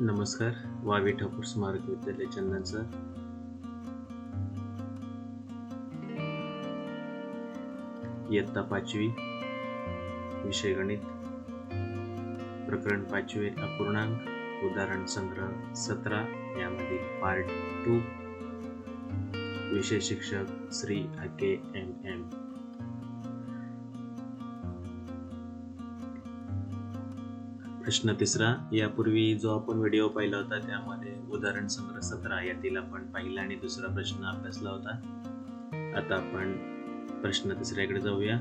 नमस्कार वावी ठाकूर स्मारक विद्यालय चंदनचा इयत्ता पाचवी विषय गणित. प्रकरण पाचवे अपूर्णांक उदाहरण संग्रह सतरा यामधील पार्ट टू विषय शिक्षक श्री आके एम एम. प्रश्न तिसरा यापूर्वी जो आपण व्हिडिओ पाहिला होता त्यामध्ये उदाहरण संग्रह सतरा यातील आपण पहिला आणि दुसरा प्रश्न अभ्यासला होता. आता आपण प्रश्न तिसऱ्याकडे जाऊया.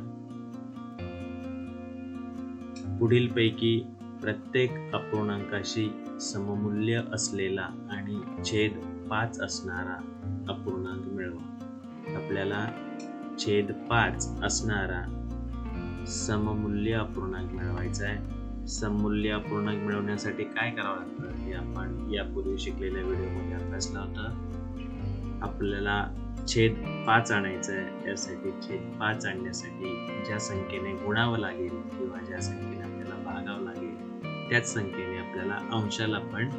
पुढील पैकी प्रत्येक अपूर्णांकाशी सममूल्य असलेला आणि छेद पाच असणारा अपूर्णांक मिळवा. आपल्याला छेद पाच असणारा सममूल्य अपूर्णांक मिळवायचा आहे. सममूल्य अपूर्णांक मिळवण्यासाठी काय करावं लागतं? हे आपण यापूर्वी शिकलेल्या व्हिडिओमध्ये अभ्यासलं होतं. आपल्याला छेद पाच आणायचं आहे. यासाठी छेद पाच आणण्यासाठी ज्या संख्येने गुणावं लागेल किंवा ज्या संख्येने आपल्याला भागावं लागेल त्याच संख्येने आपल्याला अंशाला पण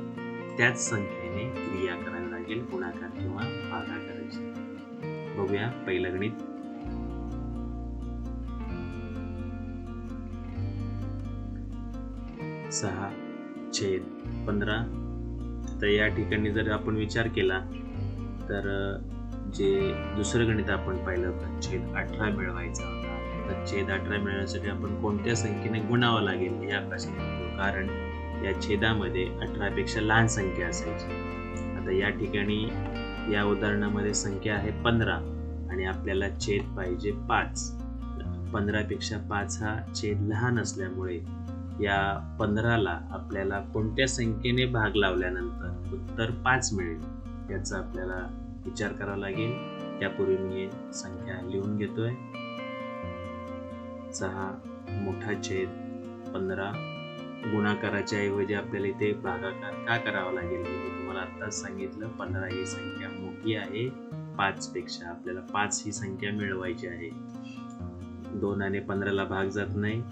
त्याच संख्येने क्रिया करावी लागेल गुणाकार किंवा भागा करायची बघूया पहिलं गणित. सहा छेद पंधरा. तर या ठिकाणी जर आपण विचार केला तर जे दुसरं गणित आपण पाहिलं होतं छेद अठरा मिळवायचा होता. तर छेद अठरा मिळवण्यासाठी आपण कोणत्या संख्येने गुणावं लागेल या प्रश्न कारण या छेदामध्ये अठरापेक्षा लहान संख्या असायची. आता या ठिकाणी या उदाहरणामध्ये संख्या आहे पंधरा आणि आपल्याला छेद पाहिजे पाच. पंधरापेक्षा पाच हा छेद लहान असल्यामुळे या पंधराला आपल्याला कोणत्या संख्येने भाग लावल्यानंतर उत्तर पाच मिळेल? याचा आपल्याला विचार करावा लागेल. त्यापूर्वी मी संख्या लिहून घेतोय. सहा मोठा छेद पंधरा. गुणाकाराच्या ऐवजी आपल्याला इथे भागाकार का करावा लागेल? मी तुम्हाला आत्ताच सांगितलं. पंधरा ही संख्या मोठी आहे. पाचपेक्षा आपल्याला पाच ही संख्या मिळवायची आहे. दोनाने पंधराला भाग जात नाही.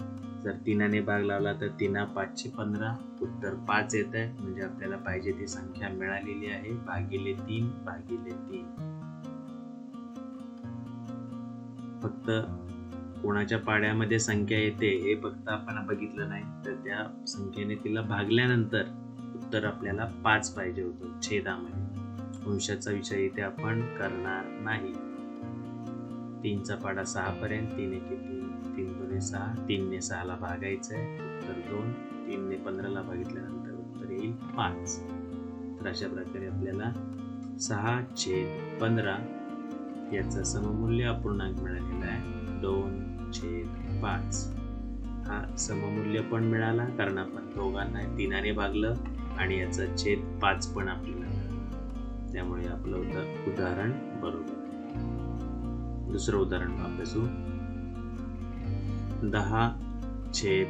जर तिनाने भाग लावला तर तिना पाचशे पंधरा उत्तर पाच येत आहे. म्हणजे आपल्याला पाहिजे ती संख्या मिळालेली आहे. भागिले तीन भागिले तीन. फक्त कोणाच्या पाड्यामध्ये संख्या येते हे फक्त आपण बघितलं नाही. तर त्या संख्येने तिला भागल्यानंतर उत्तर आपल्याला पाच पाहिजे होतं छेदामध्ये. अंशाचा विषय इथे आपण करणार नाही. तीनचा पाडा सहापर्यंत तीन एके तीन तीन दोन्ही सहा तीनने सहाला भागायचं आहे उत्तर दोन तीनने पंधराला भागितल्यानंतर उत्तर येईल पाच. तर अशा प्रकारे आपल्याला सहा छेद पंधरा याचं सममूल्य अपूर्णांक मिळालेला आहे. दोन छेद पाच. हा सममूल्य पण मिळाला कारण आपण दोघांना तीनाने भागलं आणि याचा छेद पाच पण आपल्याला त्यामुळे आपलं उदाहरण बरोबर. दुसरं उदाहरण अभ्यासू दहा छेद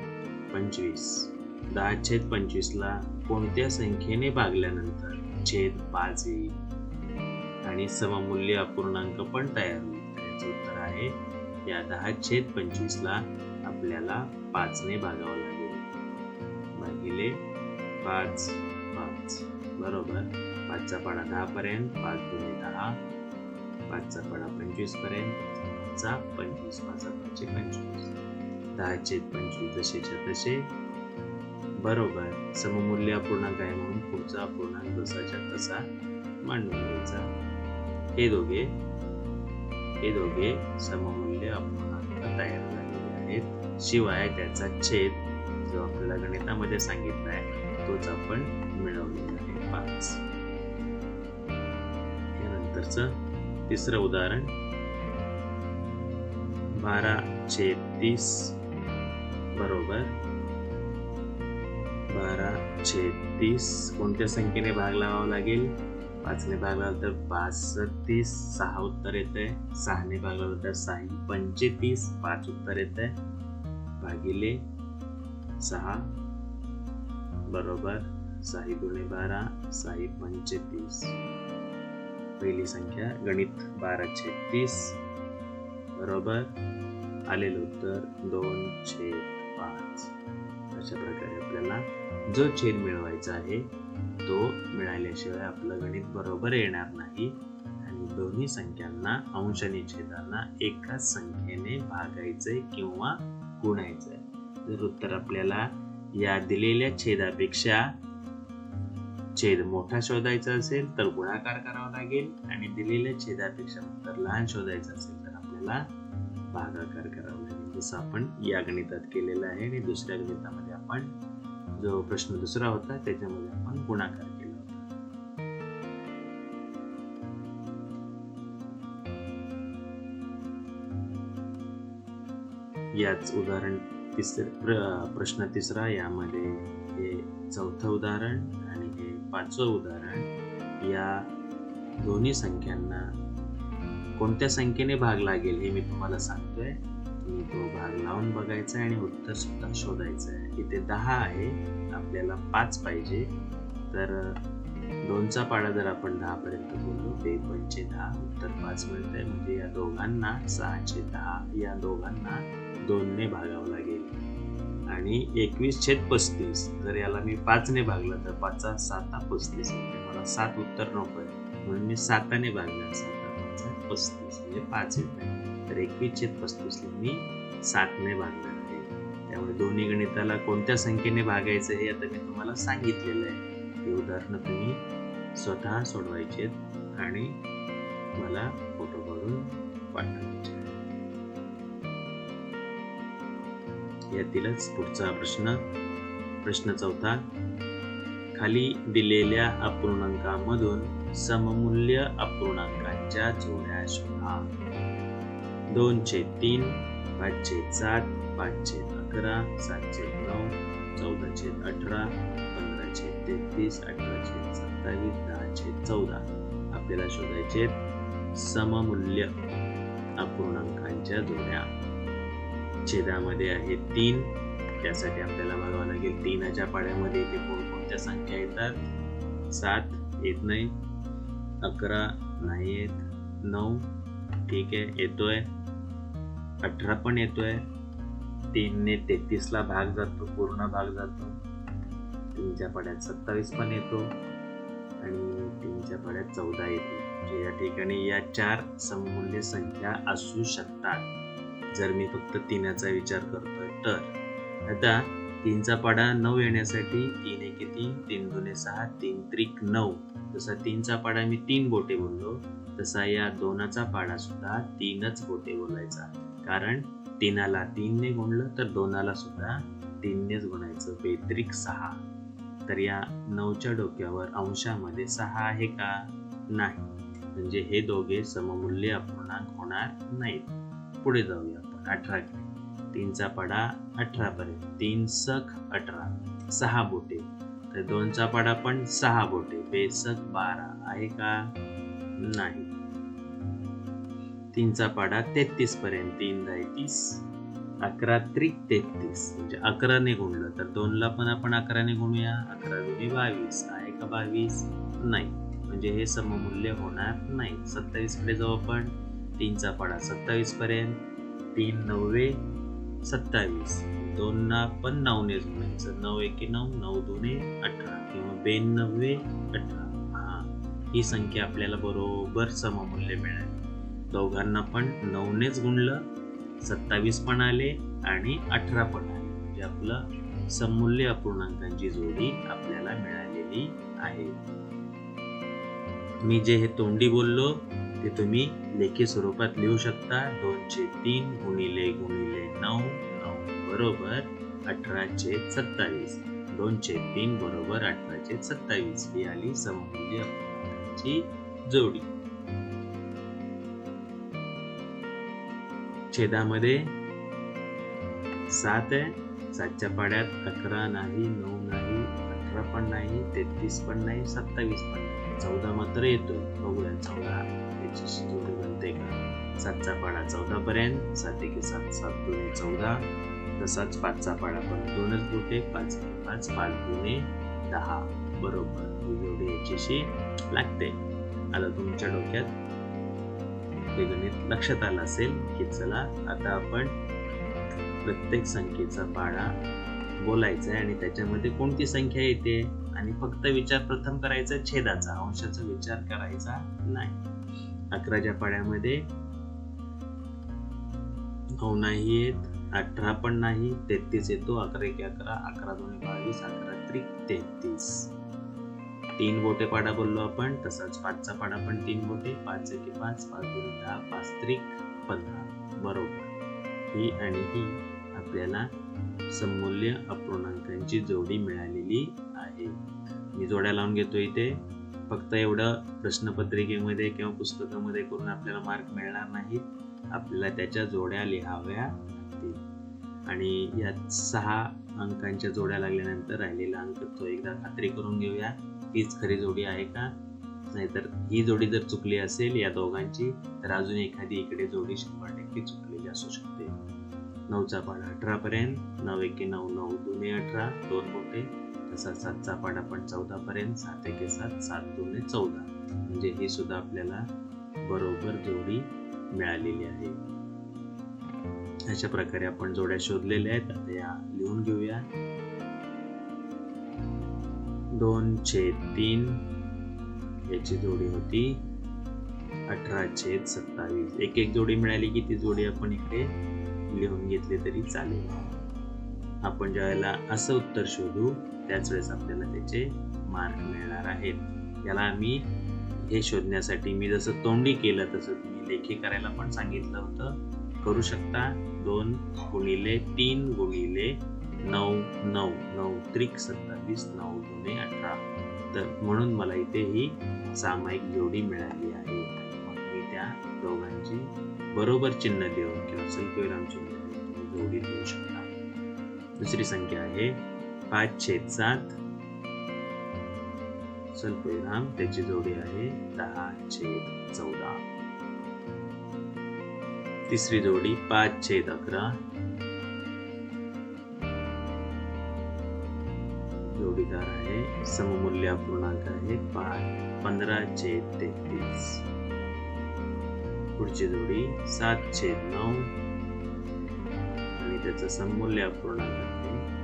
पंचवीस. दहा छेद पंचवीसला कोणत्या संख्येने भागल्यानंतर छेद पाच येईल? आणि सममूल्य अपूर्णांक पण तयार होईल. तर उत्तर आहे या दहा छेद पंचवीसला आपल्याला पाचने भागावं लागेल. भागिले पाच पाच. बरोबर? पाचचा पाडा दहापर्यंत पाच दोन्ही दहा. पाचचा पाडा पंचवीसपर्यंत पाचचा पंचवीस पाचा पाचशे पंचवीस. दहा छेद पंचवीस जसेच्या तसे. बरोबर. सममूल्य अपूर्णांक आहे म्हणून पुढचा अपूर्णांक जसाच्या तसा मांडून घ्यायचा. हे दोघे हे दोघे सममूल्य अपूर्णांक तयार झालेले आहेत. शिवाय त्याचा छेद जो आपल्याला गणितामध्ये सांगितला आहे तोच आपण मिळवलेला आहे पाच. यानंतरचं तिसरं उदाहरण. बारा छेद तीस बरोबर. बारा छेद तीस कोणत्या संख्येने भाग लावावा लागेल? पाचने भाग लावला तर बासतीस तीस सहा उत्तर येत आहे सहाने भाग लावला तर सहा पंचेतीस पाच उत्तर येत आहे भागिले सहा बरोबर. साही दुणे बारा साही पंचेतीस. पहिली संख्या गणित बारा तीस. बरोबर? आलेलं उत्तर दोन छेद पाच. अशा प्रकारे आपल्याला जो छेद मिळवायचा आहे तो मिळाल्याशिवाय आपलं गणित बरोबर येणार नाही. आणि दोन्ही संख्यांना अंश आणि छेदांना एकाच संख्येने भागायचंय किंवा गुणायचंय जर उत्तर आपल्याला या दिलेल्या छेदापेक्षा छेद मोठा शोधायचा असेल तर गुणाकार करावा लागेल आणि दिलेल्या छेदापेक्षा तर लहान शोधायचं असेल तर आपल्याला भागाकार करावा लागेल. जसं आपण या गणितात केलेलं आहे आणि दुसऱ्या गणितामध्ये आपण जो प्रश्न दुसरा होता त्याच्यामध्ये आपण गुणाकार केला होता. याच उदाहरण तिसर प्र- प्रश्न तिसरा यामध्ये हे चौथं उदाहरण आणि पाचवं उदाहरण या दोन्ही संख्यांना कोणत्या संख्येने भाग लागेल हे मी तुम्हाला सांगतोय. तुम्ही तो भाग लावून बघायचा आहे आणि उत्तर सुद्धा शोधायचं आहे. इथे दहा आहे. आपल्याला पाच पाहिजे. तर दोनचा पाडा जर आपण दहा पर्यंत बोललो ते पंचे दहा उत्तर पाच मिळत आहे म्हणजे या दोघांना सहाचे दहा या दोघांना दोनने भागावं लागेल. आणि एकवीस छेद पस्तीस. जर याला मी पाचने भागलं तर पाचा साता पस्तीस म्हणजे मला सात उत्तर नको आहे. म्हणून मी साताने भागलं साता पाचा पस्तीस. म्हणजे पाच येत आहे तर एकवीस छेद पस्तीसला मी सातने भागणार आहे. त्यामुळे दोन्ही गणिताला कोणत्या संख्येने भागायचं हे आता मी तुम्हाला सांगितलेलं आहे. ही उदाहरणं तुम्ही स्वतः सोडवायचे आहेत आणि मला फोटो काढून पाठवा. यातीलच पुढचा प्रश्न. प्रश्न चौथा. खाली दिलेल्या अपूर्णांकामधून सममूल्य अपूर्णांकांच्या जोड्या शोधा. दोनशे तीन पाचशे सात पाचशे अकरा सातशे नऊ चौदाशे अठरा पंधराशे तेहतीस अठराशे सत्तावीस दहाशे चौदा. आपल्याला शोधायचे सममूल्य अपूर्णांकांच्या जोड्या. छेदामध्ये आहे तीन. त्यासाठी आपल्याला बघावं लागेल तीनाच्या पाड्यामध्ये इथे कोणकोणत्या संख्या येतात? सात येत नाही. अकरा नाही येत. नऊ ठीक आहे येतोय. अठरा पण येतोय. तीनने तेहतीसला भाग जातो पूर्ण भाग जातो. तीनच्या पाड्यात सत्तावीस पण येतो. आणि तीनच्या पाड्यात चौदा येतो. म्हणजे या ठिकाणी या चार सममूल्य संख्या असू शकतात. जर मी फक्त तिन्याचा विचार करतोय तर. आता तीनचा पाडा नऊ येण्यासाठी तीन एके तीन तीन दोन सहा तीन त्रिक नऊ. जसा तीनचा पाडा मी तीन बोटे बोललो तसा या दोनाचा पाडा सुद्धा तीनच बोटे बोलायचा. कारण तीनाला तीनने गुणलं तर दोनाला सुद्धा तीननेच गुणायचं. बेत्रिक सहा. तर या नऊच्या डोक्यावर अंशामध्ये सहा आहे का? नाही. म्हणजे हे दोघे सममूल्य अपूर्णांक होणार नाहीत. पुढे जाऊया. अठरा अठरा तीनचा पाडा अठरापर्यंत तीन सख अठरा. सहा बोटे. तर दोनचा पाडा पण सहा बोटे. बेसक बारा. आहे का? नाही. तीनचा पाडा तेहतीस पर्यंत. तीन दहा तीस. अकरा त्रिक तेहतीस. म्हणजे अकराने गुणलं. तर दोनला पण आपण अकराने गुणूया. अकरा दोन्ही बावीस. आहे का बावीस? नाही. म्हणजे हे सममूल्य होणार नाही. सत्तावीसकडे जाऊ आपण. तीनचा पाडा सत्तावीस पर्यंत. तीन नव्वे सत्तावीस. दोनना पण नऊने गुणायचं नऊ एके नऊ नऊ दोने अठरा किंवा बेनव्वे अठरा. हा ही संख्या आपल्याला बरोबर सममूल्य मिळाली. दोघांना पण नऊनेच गुणलं सत्तावीस पण आले आणि अठरा पण आले. म्हणजे आपलं सममूल्य अपूर्णांकांची जोडी आपल्याला मिळालेली आहे. मी जे हे तोंडी बोललो हे तुम्ही लेखी स्वरूपात लिहू शकता. दोनशे तीन गुणिले गुणिले नऊ नऊ बरोबर अठराशे सत्तावीस. दोनशे तीन बरोबर अठराशे सत्तावीस. ही आली सममूल्य जोडी. छेदामध्ये सात आहे. सातच्या पाड्यात अकरा नाही नऊ नाही अठरा पण नाही तेहतीस पण नाही सत्तावीस पण नाही. चौदा मात्र येतोय. बघूया चौदा. याची जोडी बनते का? सातचा पाडा चौदा पर्यंत सात एके सात सात दोन चौदा. तसाच पाचचा पाडा पण दोनच बोटे पाच पाच पाच दोने दहा. बरोबर. ही जोडी याच्याशी लागते. आता तुमच्या डोक्यात हे गणित लक्षात आलं असेल की चला आता आपण प्रत्येक संख्येचा पाडा बोलायचा आहे आणि त्याच्यामध्ये कोणती संख्या येते? आणि फक्त विचार प्रथम करायचा छेदाचा अंशाचा विचार करायचा नाही. अकराच्या पाड्यामध्ये नऊ नाही येत अठरा पण नाही तेहतीस येतो अकरा एक अकरा अकरा दोन बावीस अकरा त्रिक तेहतीस. तीन बोटे पाडा बोललो आपण तसाच पाचचा पाडा पण तीन बोटे पाच एक पाच पाच दोन दहा पाच त्रिक पंधरा. बरोबर. ही आणि ही आपल्याला सममूल्य अपूर्णांकांची जोडी मिळालेली आहे. मी जोड्या लावून घेतो इथे. फक्त एवढं प्रश्नपत्रिकेमध्ये किंवा पुस्तकामध्ये करून आपल्याला मार्क मिळणार नाहीत. आपल्याला त्याच्या जोड्या लिहाव्या लागतील. आणि या सहा अंकांच्या जोड्या लागल्यानंतर राहिलेला अंक तो एकदा खात्री करून घेऊया. हीच खरी जोडी आहे का? नाहीतर ही जोडी जर चुकली असेल या दोघांची तर अजून एखादी इकडे जोडी शंभर टक्के चुकलेली असू शकते. नऊचा पाडा अठरापर्यंत नऊ एके नऊ नऊ दोन्ही अठरा दोन होते तसा सातचा पाडा पण चौदा पर्यंत सात एके सात सात दोन चौदा. म्हणजे ही सुद्धा आपल्याला बरोबर जोडी मिळालेली आहे. अशा प्रकारे आपण जोड्या शोधलेल्या आहेत. आता या लिहून घेऊया. दोन छेद तीन याची जोडी होती अठरा छेद सत्तावीस. एक एक जोडी मिळाली की ती जोडी आपण इकडे लिहून घेतली तरी चालेल. आपण ज्यावेळेला असं उत्तर शोधू त्याच वेळेस आपल्याला त्याचे मार्क मिळणार आहेत. याला आम्ही हे शोधण्यासाठी मी जसं तोंडी केलं तसं तुम्ही लेखी करायला पण सांगितलं होतं. करू शकता दोन गुणिले तीन गुणिले नऊ नऊ नऊ त्रिक सत्तावीस नऊ दोन अठरा. तर म्हणून मला इथे ही सामायिक जोडी मिळाली आहे. मग मी त्या दोघांची बरोबर चिन्ह देऊन किंवा स्वल्पविराम चिन्ह देऊन जोडी देऊ शकता. दुसरी संख्या आहे पाच छेद सात स्वल्पविराम त्याची जोडी आहे दहा छेद चौदा. तिसरी जोडी पाच छेद अकरा. जोडीदार आहे सममूल्य पूर्णांक आहे पाच पंधरा छेद तेहतीस. पुढची जोडी सात छेद नऊ. त्याचं सममूल्य अपूर्णांक आहे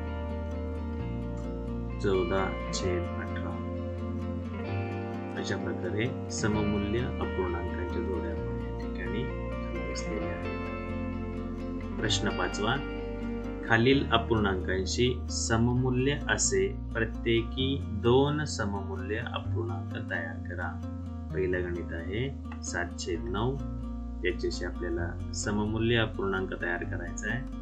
चौदा छेद अठरा. अशा प्रकारे सममूल्य अपूर्णांकांच्या जोड्या आपण या ठिकाणी आहेत. प्रश्न पाचवा. खालील अपूर्णांकांशी सममूल्य असे प्रत्येकी दोन सममूल्य अपूर्णांक तयार करा. पहिलं गणित आहे सातशे नऊ. याच्याशी आपल्याला सममूल्य अपूर्णांक तयार करायचा आहे.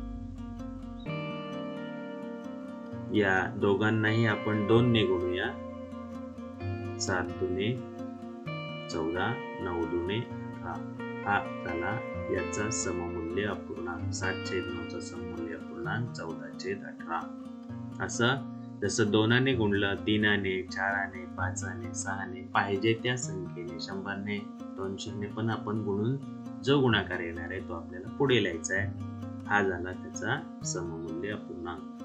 या दोघांनाही आपण दोन ने गुणूया सात दुने चौदा नऊ दुने अठरा हा झाला. याचा सममूल्य अपूर्णांक सात छेद नऊचा सममूल्य अपूर्णांक चौदा छेद अठरा. असं जसं दोनाने गुणलं तीनाने चाराने पाचाने सहाने पाहिजे त्या संख्येने शंभरने दोनशेने पण आपण गुणून जो गुणाकार येणार आहे तो आपल्याला पुढे लिहायचा आहे. हा झाला त्याचा सममूल्य अपूर्णांक.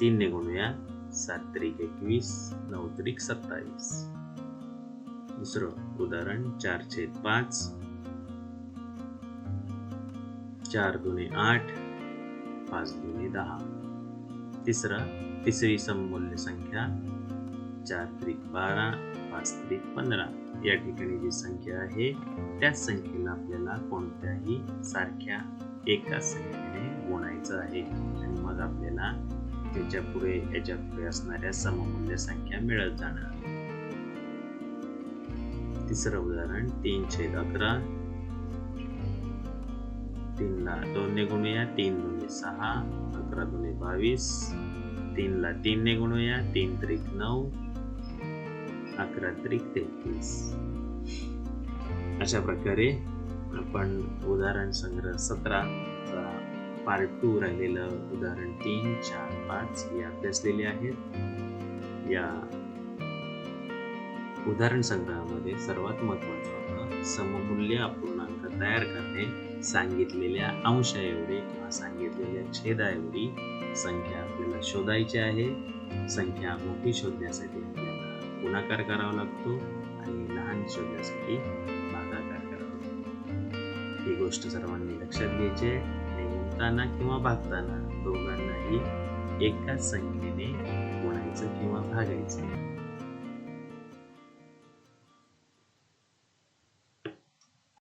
तीन ने गुणूया सात त्रिक एकवीस नऊ त्रिक सत्तावीस दुसरं उदाहरण चार छेद पाच चार दुने आठ पाच दुने दहा तिसरा तिसरी सममूल्य संख्या चार त्रिक बारा पाच त्रिक पंधरा या ठिकाणी जी संख्या आहे त्याच संख्येला आपल्याला कोणत्याही सारख्या एका संख्येने गुणायचं आहे आणि मग आपल्याला त्याच्या पुढे याच्यापुढे असणाऱ्या सममूल्य संख्या मिळत जाणार. तिसरं उदाहरण तीन छेद अकरा. तीनला दोनने गुणूया तीन दुने सहा अकरा दुने बावीस. तीनला तीनने गुणूया तीन त्रिक नऊ अकरा त्रिक तेहतीस. अशा प्रकारे आपण उदाहरण संग्रह सतरा पार्ट टू राहिलेलं उदाहरण तीन चार पाच हे अभ्यासलेले आहेत. या उदाहरण संग्रहामध्ये सर्वात महत्वाचं होतं सममूल्य अपूर्णांक तयार करणे सांगितलेल्या अंशा एवढी किंवा सांगितलेल्या छेदा एवढी संख्या आपल्याला शोधायची आहे. संख्या मोठी शोधण्यासाठी आपल्याला गुणाकार करावा लागतो आणि लहान शोधण्यासाठी भागाकार करावा लागतो. ही गोष्ट सर्वांनी लक्षात घ्यायची आहे. आणि किंवा भागताना दोघांनाही एकाच संख्येने गुणायचं भागायचं.